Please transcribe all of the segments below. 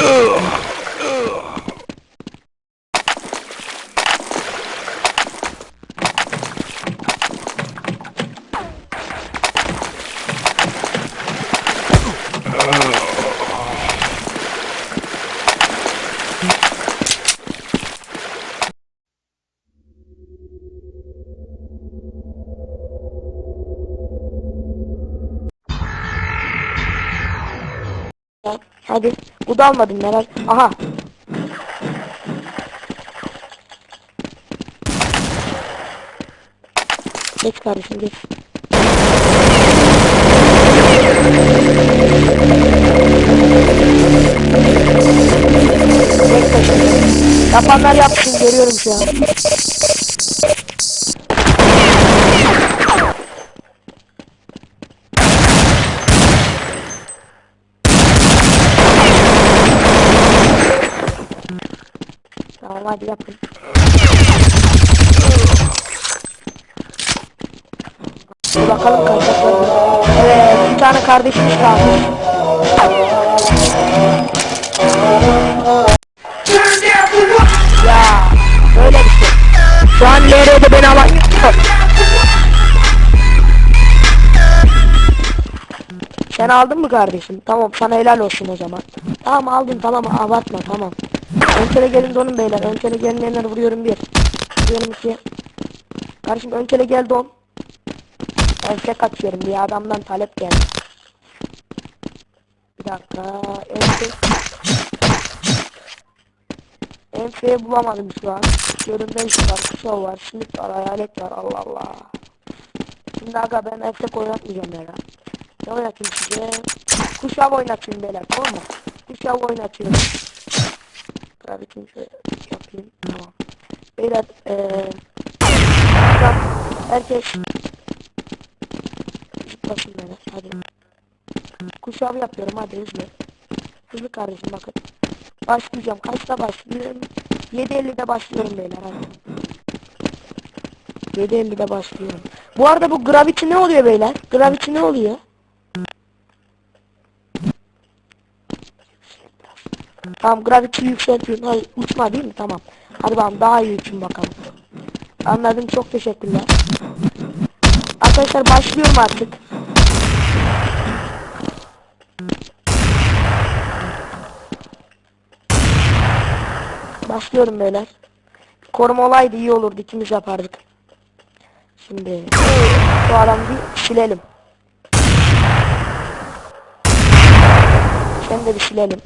Hadi. Da almadım merak. Aha. Geç kardeşim geç. Yapanlar yapsın görüyorum şu an. Tamam hadi yapın. Bakalım kaç dakika. Evet bir tane kardeşimiz kaldı. Ya böyle bir şey. Şu an LR'de beni alan Sen aldın mı kardeşim? Tamam sana helal olsun o zaman. Tamam aldın tamam abartma tamam. Ön tele gelin donun beyler. Ön tele gelinler vuruyorum bir. Vuruyorum iki. Kardeşim ön tele gel don. Enfek atıyorum bir adamdan talep geldi. Bir dakika. Enfek. Enfe'yi bulamadım şu an. Görünme iş var, kuşağı var, simit var, hayalet var. Allah Allah. Şimdi aga ben enfek oynatmayacağım ya. Ne oynatayım size? Kuşağı oynatayım beyler tamam mı? Kuşağı oynatıyorum. Gravity'ni şöyle yapayım. Tamam. Beyler eee herkes zıplasın beni hadi. Kuşağı yapıyorum hadi hızlı. Hızlı kardeşim bakın. Başlayacağım. Kaçta başlıyorum? 7.50'de başlıyorum beyler hadi. 7.50'de başlıyorum. Bu arada bu Gravity ne oluyor beyler? Gravity ne oluyor? Tamam Gravity yükseltiyorum. Hayır uçma değil mi? Tamam. Hadi bakalım daha iyi uçun bakalım. Anladım çok teşekkürler. Arkadaşlar başlıyorum artık. Başlıyorum beyler. Koruma olaydı iyi olurdu ikimiz yapardık. Şimdi bu adamı bir silelim. Sen de bir silelim.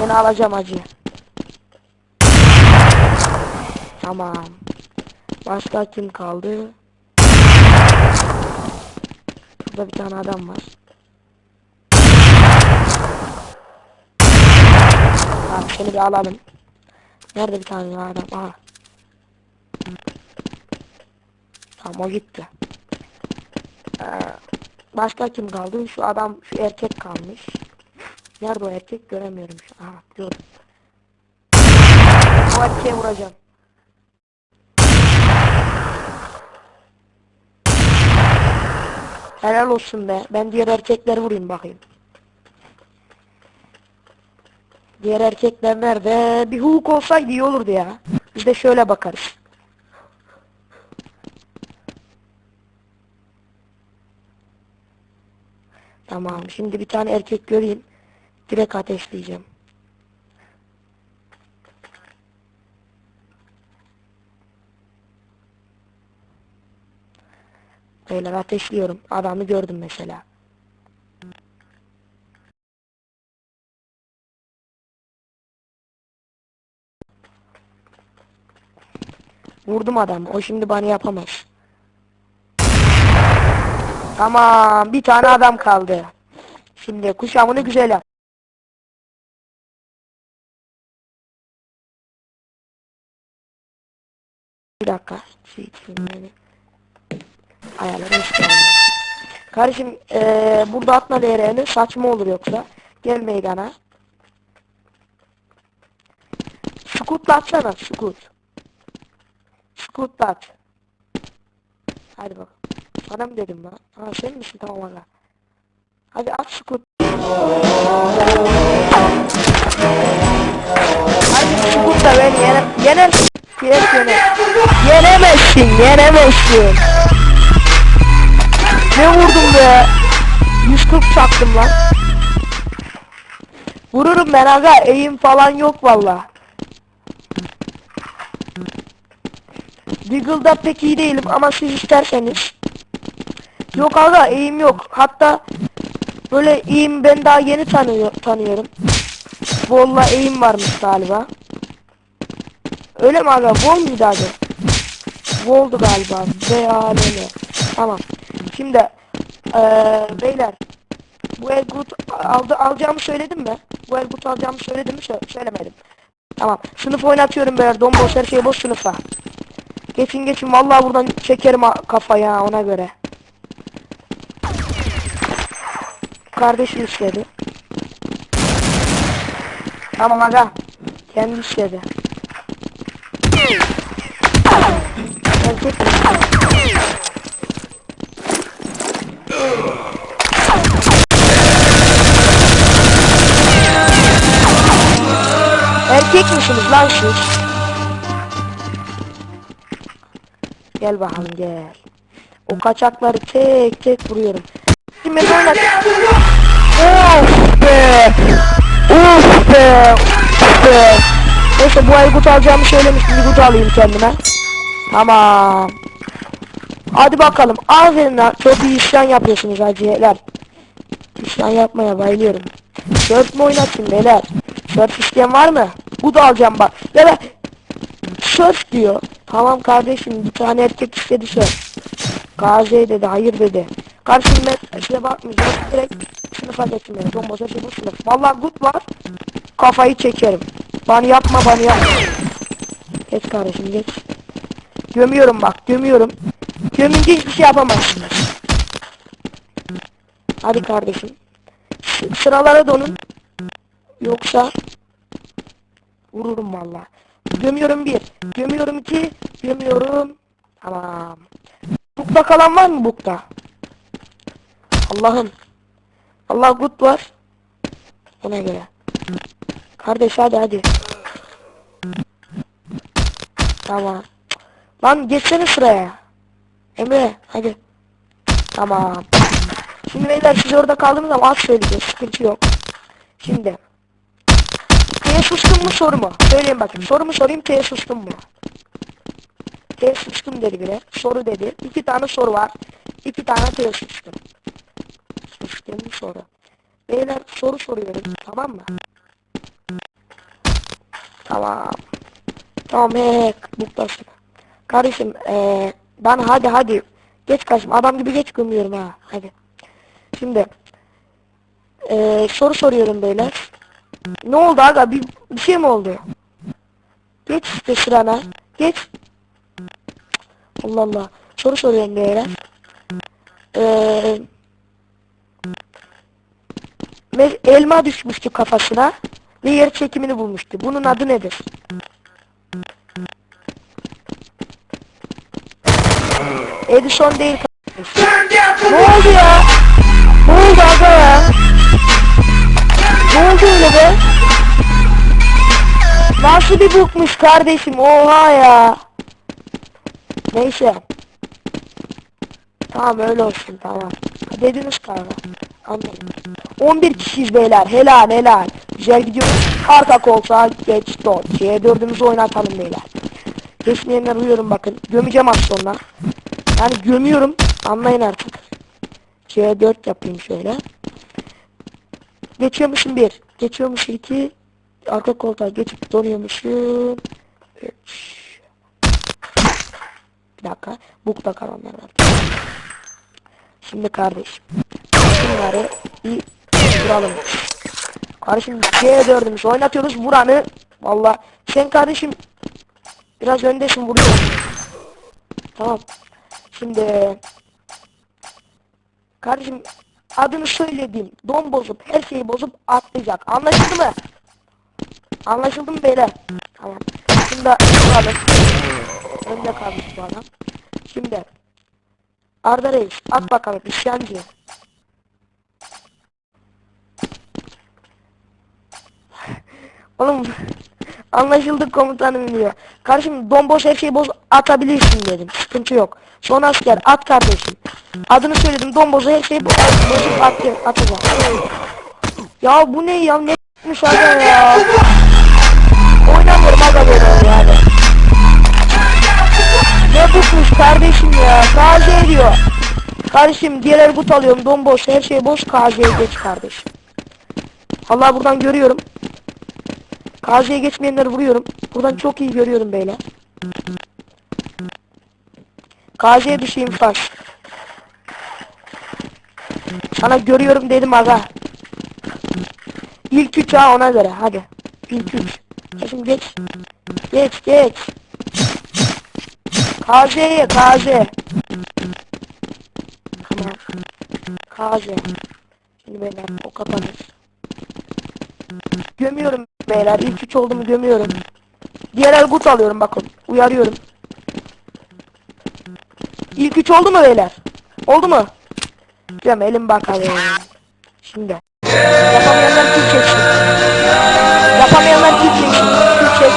Seni alacağım acı. Tamam. Başka kim kaldı? Burada bir tane adam var. Tamam seni bir alalım. Nerede bir tane adam? Aha. Tamam o gitti. Ee, başka kim kaldı? Şu adam, şu erkek kalmış. Nerede o erkek göremiyorum şu. Aha gördüm. O erkeğe vuracağım. Helal olsun be. Ben diğer erkekleri vurayım bakayım. Diğer erkekler nerede? Bir hukuk olsaydı iyi olurdu ya. Biz de şöyle bakarız. Tamam. Şimdi bir tane erkek göreyim. Direkt ateşleyeceğim. Beyler ateşliyorum. Adamı gördüm mesela. Vurdum adamı. O şimdi bana yapamaz. Tamam. Bir tane adam kaldı. Şimdi kuşamını güzel yap. Dakika. Ayarları işte. Kardeşim eee burada atma değerini saçma olur yoksa. Gel meydana. Scoot'la atsana scoot. Scoot'la at. Hadi bak. Sana mı dedim lan? Ha sen misin tamam aga. Hadi at skut. Hadi skut da beni yene, yenersin. Yes, yene. Yenemezsin, yenemezsin. Ne vurdum be? 140 çaktım lan. Vururum ben aga, eğim falan yok valla. Deagle'da pek iyi değilim ama siz isterseniz. Yok aga eğim yok. Hatta böyle eğim ben daha yeni tanıyor, tanıyorum. Bolla eğim varmış galiba. Öyle mi aga? Bol muydu adı? Boldu galiba. B-A-L-L. Tamam. Şimdi eee beyler bu Elgut aldı, alacağımı söyledim mi? Bu Elgut alacağımı söyledim mi? Sö- söylemedim. Tamam. Sınıf oynatıyorum beyler. Domboş her şey boş sınıfa. Geçin geçin vallahi buradan çekerim kafaya ona göre. Kardeşim istedi. Tamam aga. Kendi istedi. Mi? Erkek misiniz lan siz? Gel bakalım gel. O kaçakları tek tek vuruyorum. Şimdi ben oyna. Of be. Of be. Of be. Neyse bu ay gut alacağımı söylemiştim. Gut alayım kendime. Tamam. Hadi bakalım. Aferin. Çok iyi isyan yapıyorsunuz acıyeler. İsyan yapmaya bayılıyorum. Surf mu oynatayım beyler? Surf isteyen var mı? Bu da alacağım bak. Da Surf diyor. Tamam kardeşim bir tane erkek istedi surf. Gazi dedi hayır dedi. Kardeşim ben size bakmayacağım. Direkt sınıfa geçin beni. Don boza şey bu sınıf. Valla good var. Kafayı çekerim. Bana yapma bana yapma. Geç kardeşim geç. Gömüyorum bak gömüyorum. Gömünce hiçbir şey yapamazsınız. Hadi kardeşim. Sıralara donun. Yoksa vururum valla. Gömüyorum bir. Gömüyorum iki. Gömüyorum. Tamam. Bukta kalan var mı bukta? Allah'ım. Allah gut var. Ona göre. Kardeş hadi hadi. Tamam. Lan geçsene sıraya. Emre hadi. Tamam. Şimdi beyler siz orada kaldığınız zaman az söyleyeceğiz. Sıkıntı yok. Şimdi. T'ye sustum mu soru mu? Söyleyin bakayım. Soru mu sorayım T'ye sustum mu? T'ye sustum dedi bile. Soru dedi. İki tane soru var. İki tane T'ye sustum. Sustum soru. Beyler soru soruyorum. Tamam mı? Tamam. Tamam he mutlasın. Kardeşim eee ben hadi hadi. Geç kardeşim adam gibi geç gömüyorum ha. Hadi. Şimdi eee soru soruyorum beyler. Ne oldu aga? Bir, bir şey mi oldu? Geç işte sırana. Geç. Allah Allah. Soru soruyorum beyler. Eee ve elma düşmüştü kafasına ve yer çekimini bulmuştu. Bunun adı nedir? Edison değil kardeşim. Ne oldu ya? Ne oldu aga ya? Ne oldu öyle be? Nasıl bir bukmuş kardeşim? Oha ya. Neyse. Tamam öyle olsun tamam. Dediniz kanka. Anladım. 11 kişiyiz beyler. Helal helal. Güzel gidiyoruz. Arka koltuğa geç dot. C4'ümüzü oynatalım beyler. Geçmeyenler uyuyorum bakın. Gömeceğim az sonra. Yani gömüyorum. Anlayın artık. C4 yapayım şöyle. Geçiyormuşum bir. Geçiyormuşum iki. Arka koltuğa geçip donuyormuşum. Üç. Bir dakika. Bukta kalanlar var. Şimdi kardeşim. Bunları bir vuralım. Kardeşim C4'ümüzü oynatıyoruz. Vuranı valla sen kardeşim biraz öndesin vuruyorsun. Tamam. Şimdi kardeşim adını söyledim. Don bozup her şeyi bozup atlayacak. Anlaşıldı mı? Anlaşıldı mı beyler? Tamam. Şimdi kalın. Önde kalmış bu adam. Şimdi Arda Reis at bakalım isyancı. Oğlum anlaşıldı komutanım diyor. Kardeşim don boş her şeyi boz atabilirsin dedim. Sıkıntı yok. Son asker at kardeşim. Adını söyledim domboza her şeyi boz bozup at, atacağım. Ya bu ne ya ne yapmış aga ya. Oynamıyorum aga böyle yani. Ne tutmuş kardeşim ya. KZ diyor. Kardeşim diğer ergut alıyorum. Domboş her şey boş. KZ'ye geç kardeşim. Allah buradan görüyorum. KZ'ye geçmeyenleri vuruyorum. Buradan çok iyi görüyorum beyler. KZ'ye dışı infaz. Sana görüyorum dedim aga. İlk üç ha ona göre hadi. İlk üç. Şimdi geç. Geç geç. KZ'ye KZ. Tamam. KZ. Şimdi beyler o kapanır. Gömüyorum beyler. İlk üç oldu gömüyorum. Diğer el gut alıyorum bakın. Uyarıyorum. İlk üç oldu mu beyler? Oldu mu? Gömelim bakalım. Şimdi. Yapamayanlar kil çeksin. Yapamayanlar. Kil çek. Kil çek.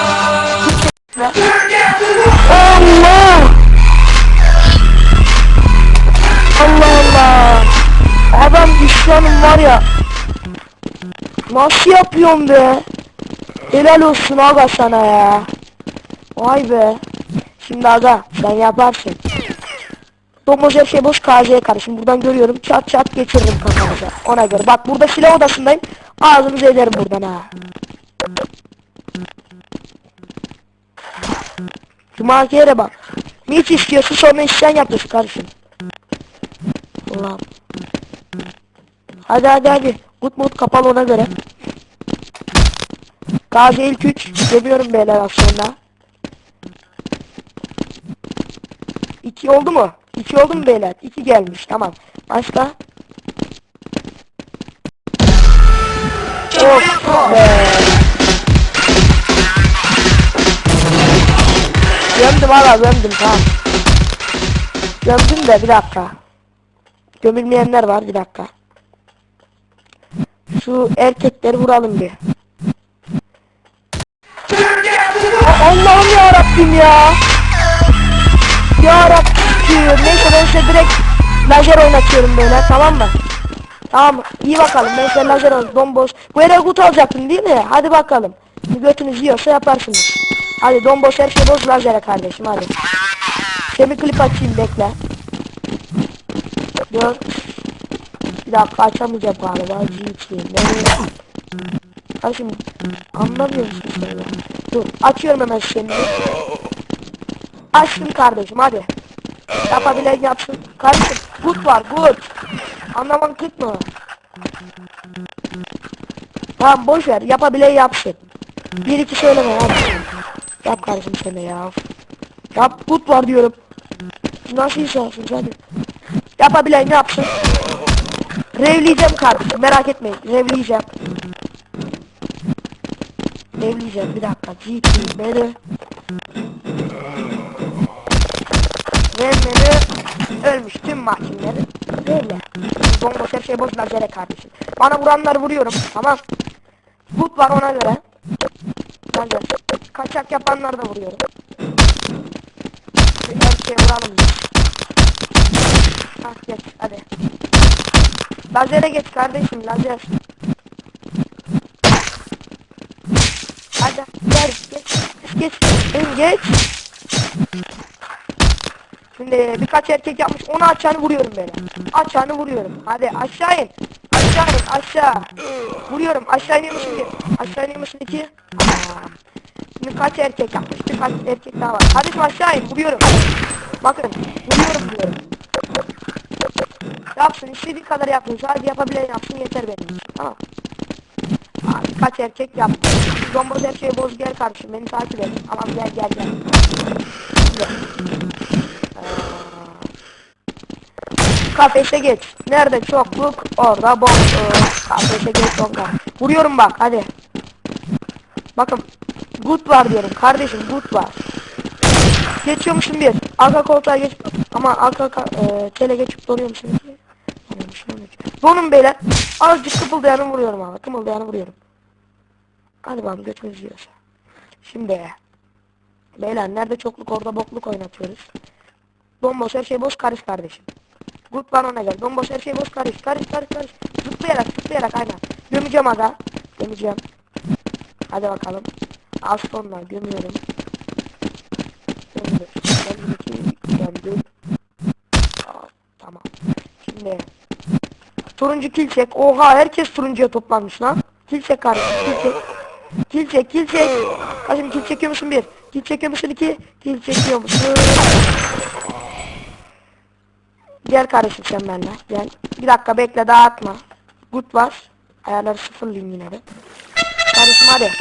Allah! Allah Allah! Adam düşmanım var ya. Nasıl yapıyorsun be? Helal olsun aga sana ya. Vay be. Şimdi aga sen yaparsın. Domuz şey boş KZ'ye karışım. Buradan görüyorum. Çat çat geçiririm kafanıza. Ona göre. Bak burada silah odasındayım. Ağzınızı ederim buradan ha. Cuma yere bak. Hiç istiyorsun sonra işten yapıyorsun kardeşim. Ulan. Hadi hadi hadi. Mut mut kapalı ona göre. Gazi ilk 3. Seviyorum beyler aslında. 2 oldu mu? 2 oldu mu beyler? 2 gelmiş tamam. Başka? Of be. Gömdüm hala gömdüm tamam. Gömdüm de bir dakika. Gömülmeyenler var bir dakika. Şu erkekleri vuralım bir. Allah'ım ya Rabbim ya. Ya Rabbim. Neyse ben size direkt lazer oynatıyorum böyle tamam mı? Tamam iyi bakalım ben size lazer oynatıyorum domboş. Bu yere kut alacaktın değil mi? Hadi bakalım. Götünüz yiyorsa yaparsınız. Hadi domboş her şey boz lazere kardeşim hadi. Semi klip açayım bekle. Dur. Bir dakika açamayacağım galiba. GT. Şimdi anlamıyor musun sen? Dur açıyorum hemen seni. Açtım kardeşim hadi. Yapabilen yapsın. Kardeşim gut var gut. Anlaman kıt mı? Tamam boş ver yapabilen yapsın. Bir iki söyleme hadi. Yap kardeşim sen ya. Yap gut var diyorum. Nasıl insansın hadi. Yapabilen yapsın. Revleyeceğim kardeşim merak etmeyin. Revleyeceğim. Revleyeceğim bir dakika. GT menü. Ve ölmüş tüm mahkumları. Böyle. Bomboş her şey boş lazere kardeşim. Bana vuranlar vuruyorum. Tamam. Gut var ona göre. Lazer. Kaçak yapanlar da vuruyorum. Her şeye vuralım. Ah geç hadi. Lazere geç kardeşim lazer. Hadi gel geç geç geç geç. Şimdi birkaç erkek yapmış onu açanı vuruyorum böyle. Açanı vuruyorum. Hadi aşağı in. Aşağı in aşağı. Vuruyorum aşağı iniyor musun bir? Aşağı iniyor musun iki? Aa. Şimdi kaç erkek yapmış? Birkaç erkek daha var. Hadi şimdi aşağı in vuruyorum. Bakın vuruyorum diyorum. Yapsın istediği kadar yapsın. Sadece yapabilen yapsın yeter benim. Tamam. Kaç erkek yaptı. Domboz her şeyi boz gel kardeşim beni takip et. Tamam gel gel. Gel. Ee, Kafese geç. Nerede çokluk? Orada boş. Kafese geç onka. Vuruyorum bak hadi. Bakın. Good var diyorum kardeşim good var. Geçiyormuşum bir. Arka koltuğa geç. Ama arka e, tele geçip donuyormuşum. Donuyormuşum. Donun beyler. Azıcık kıpıldayanı vuruyorum abi. Kımıldayanı vuruyorum. Hadi bakalım götünüz yiyorsa. Şimdi. Beyler nerede çokluk orada bokluk oynatıyoruz. Bomboş her şey boş karış kardeşim. Gut bana ne gel. Bomboş her şey boş karış karış karış karış. Zıplayarak zıplayarak aynen. Gömeceğim aga. Gömeceğim. Hadi bakalım. Az sonra gömüyorum. Gömdüm. Gömdüm. Gömdüm. Aa, tamam. Şimdi. Turuncu kil çek. Oha herkes turuncuya toplanmış lan. Kil çek kardeşim. Kil çek. Kil çek. Kil çek. Kaçım kil çekiyor musun bir? Kil çekiyor musun iki? Kil çekiyor musun? Gel kardeşim sen benimle. Gel. Bir dakika bekle dağıtma. Good var. Ayarları sıfırlayayım yine de. Kardeşim hadi.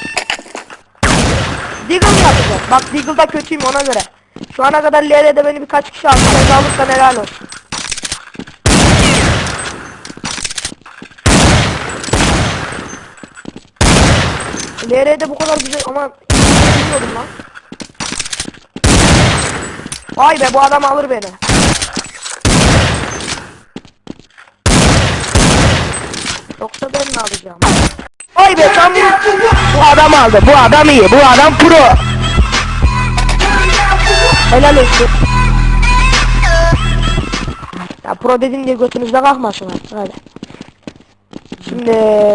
Deagle yapacağız? Bak Deagle'da kötüyüm ona göre. Şu ana kadar LR'de beni birkaç kişi aldı. Sen alırsan helal olsun. LR'de bu kadar güzel ama bilmiyordum lan. Vay be bu adam alır beni. Yoksa ben mi alacağım? Vay be tam bu adam aldı. Bu adam iyi. Bu adam pro. Helal olsun. Ya pro dedim diye götünüzde kalkmasın artık hadi. Şimdi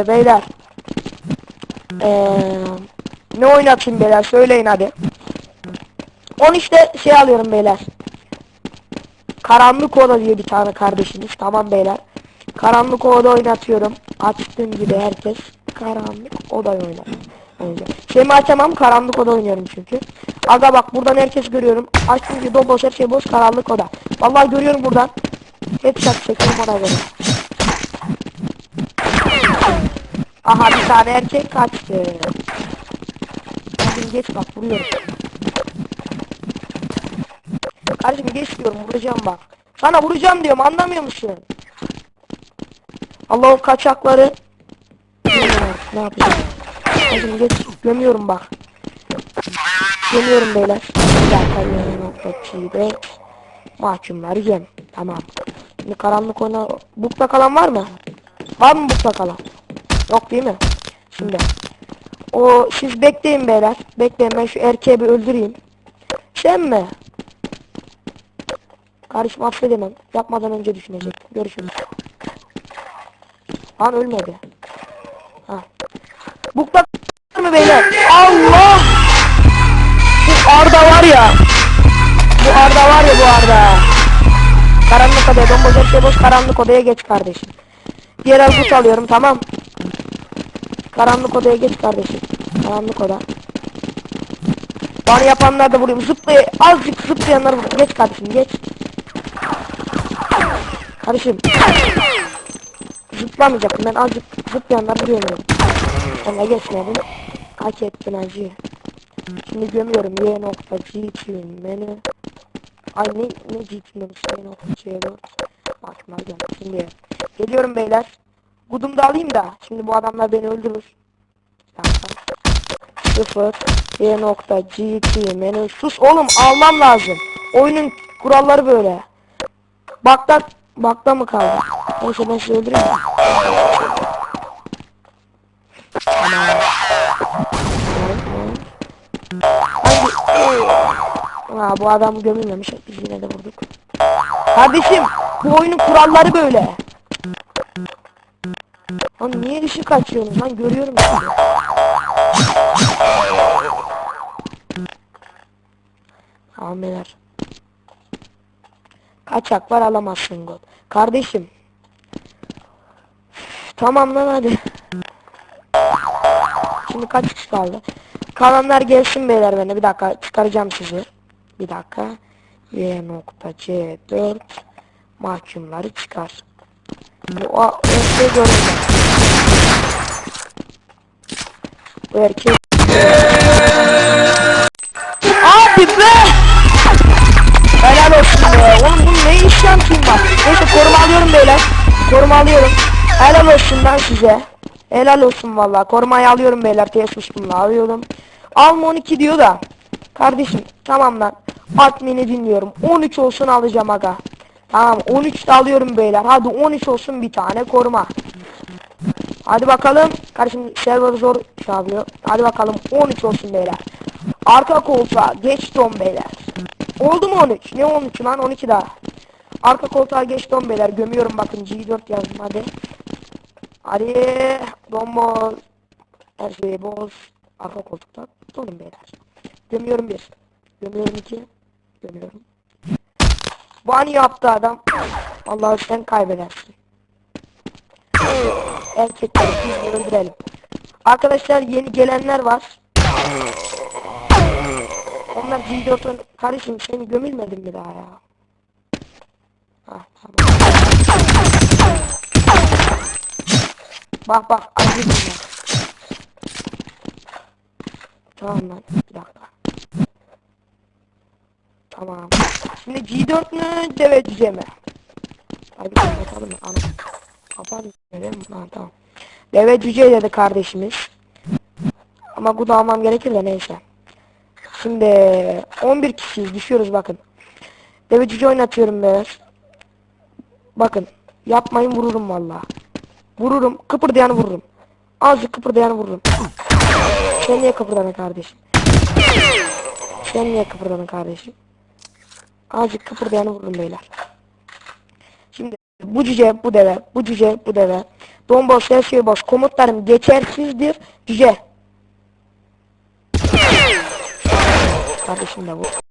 beyler. Ee, ne oynatayım beyler söyleyin hadi. 10 işte şey alıyorum beyler. Karanlık Oda diye bir tane kardeşimiz. Tamam beyler. Karanlık Oda oynatıyorum. Açtığım gibi herkes Karanlık Oda oynar. Şeyimi açamam Karanlık Oda oynuyorum çünkü. Aga bak buradan herkes görüyorum. Açtığım gibi boş her şey boş Karanlık Oda. Vallahi görüyorum buradan. Headshot çekiyorum ona göre. Aha bir tane erkek kaçtı. Kardeşim geç bak vuruyorum. Kardeşim geç diyorum vuracağım bak. Sana vuracağım diyorum anlamıyor musun? Allah o kaçakları. Ne yapacağım? Kardeşim geç gömüyorum bak. Gömüyorum beyler. Yeni nokta çiğde. Mahkumları yem. Tamam. Şimdi karanlık ona... Bukta kalan var mı? Var mı bukta kalan? Yok değil mi? Şimdi. O siz bekleyin beyler. Bekleyin ben şu erkeği bir öldüreyim. Sen mi? Karışım affedemem. Yapmadan önce düşünecek. Görüşürüz. Lan ölmedi. Ha. Bukta mı beyler? Allah! Bu Arda var ya. Bu Arda var ya bu Arda. Karanlık odaya bomboş şey boş karanlık odaya geç kardeşim. Diğer but alıyorum tamam. Karanlık odaya geç kardeşim. Karanlık oda. Bana yapanlar da vuruyorum. Zıplay azıcık zıplayanlar vuruyorum. Geç kardeşim geç. Kardeşim. Zıplamayacaktım ben azıcık zıplayanlar vuruyorum. Ona geçmedim. Hak ettin acı. Şimdi gömüyorum. Y nokta G menü. Ay ne ne G menüsü Y nokta C4. Bakma gel. Şimdi geliyorum beyler. Gudumu da alayım da. Şimdi bu adamlar beni öldürür. Sıfır. Y nokta G menü. Sus oğlum almam lazım. Oyunun kuralları böyle. Bakta bakta mı kaldı? Neyse ben sizi öldüreyim. Hangi? Ha bu adam gömülmemiş. Biz yine de vurduk. Kardeşim bu oyunun kuralları böyle. Lan niye ışık açıyorsunuz lan görüyorum sizi. Tamam beyler. Kaçak var alamazsın gol. Kardeşim. Tamam lan hadi. Şimdi kaç kişi kaldı? Kalanlar gelsin beyler beni. Bir dakika çıkaracağım sizi. Bir dakika. Y nokta C4 mahkumları çıkar. Bu erkeği göreceğim. Bu erkeği Abi be! Helal olsun be. Oğlum bu ne iş yapayım bak. Neyse koruma alıyorum beyler. Koruma alıyorum. Helal olsun lan size. Helal olsun valla. Korumayı alıyorum beyler. Tesmiş bununla alıyorum. Alma 12 diyor da. Kardeşim tamam lan. Admin'i dinliyorum. 13 olsun alacağım aga. Tamam 13 de alıyorum beyler. Hadi 13 olsun bir tane koruma. Hadi bakalım. Kardeşim server zor sağlıyor. Hadi bakalım 13 olsun beyler. Arka koltuğa geçti 10 beyler. Oldu mu 13? Ne 13 lan 12 daha. Arka koltuğa geçti 10 beyler. Gömüyorum bakın G4 yazdım hadi. Hadi bombol. Her şeyi boz. Arka koltukta. Sonun beyler. Gömüyorum bir. Gömüyorum iki. Gömüyorum. Ban yaptı adam. Vallahi sen kaybedersin. Erkekleri biz öldürelim. Arkadaşlar yeni gelenler var. Onlar G4'ün kardeşim seni gömülmedin mi daha ya? Ah tamam. Bak bak acı bunlar. Tamam lan bir dakika. Tamam. Şimdi G4 mü deve cüce mi? Hadi kapatalım mı? Ana. Kapatalım. Ha, tamam. Deve cüce dedi kardeşimiz. Ama bu da almam gerekir de neyse. Şimdi 11 kişiyiz düşüyoruz bakın. Deve cüce oynatıyorum ben. Bakın yapmayın vururum valla. Vururum kıpırdayanı vururum. Azıcık kıpırdayanı vururum. Sen niye kıpırdadın kardeşim? Sen niye kıpırdadın kardeşim? Azıcık kıpırdayanı vururum beyler. Şimdi bu cüce bu deve, bu cüce bu deve. Domboş her şey boş. Komutlarım geçersizdir. Cüce. Kardeşim de bu.